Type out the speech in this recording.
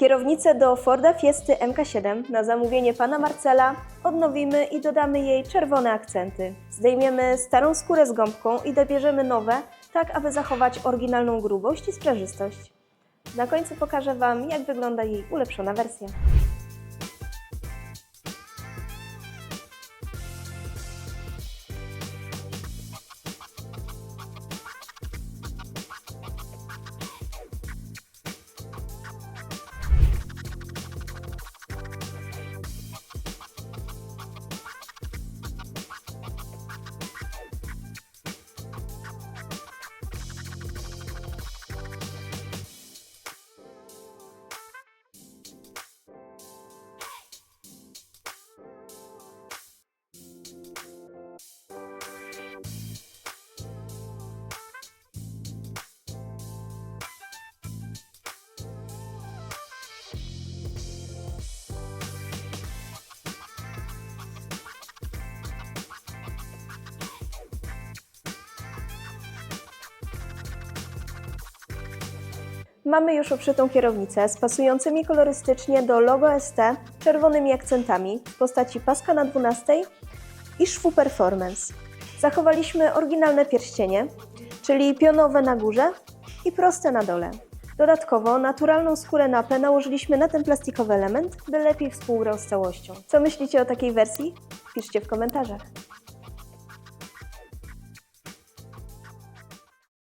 Kierownicę do Forda Fiesty MK7 na zamówienie pana Marcela odnowimy i dodamy jej czerwone akcenty. Zdejmiemy starą skórę z gąbką i dobierzemy nowe, tak aby zachować oryginalną grubość i sprężystość. Na końcu pokażę Wam, jak wygląda jej ulepszona wersja. Mamy już obszytą kierownicę z pasującymi kolorystycznie do logo ST czerwonymi akcentami w postaci paska na 12 i szwu Performance. Zachowaliśmy oryginalne pierścienie, czyli pionowe na górze i proste na dole. Dodatkowo naturalną skórę napę nałożyliśmy na ten plastikowy element, by lepiej współgrał z całością. Co myślicie o takiej wersji? Piszcie w komentarzach.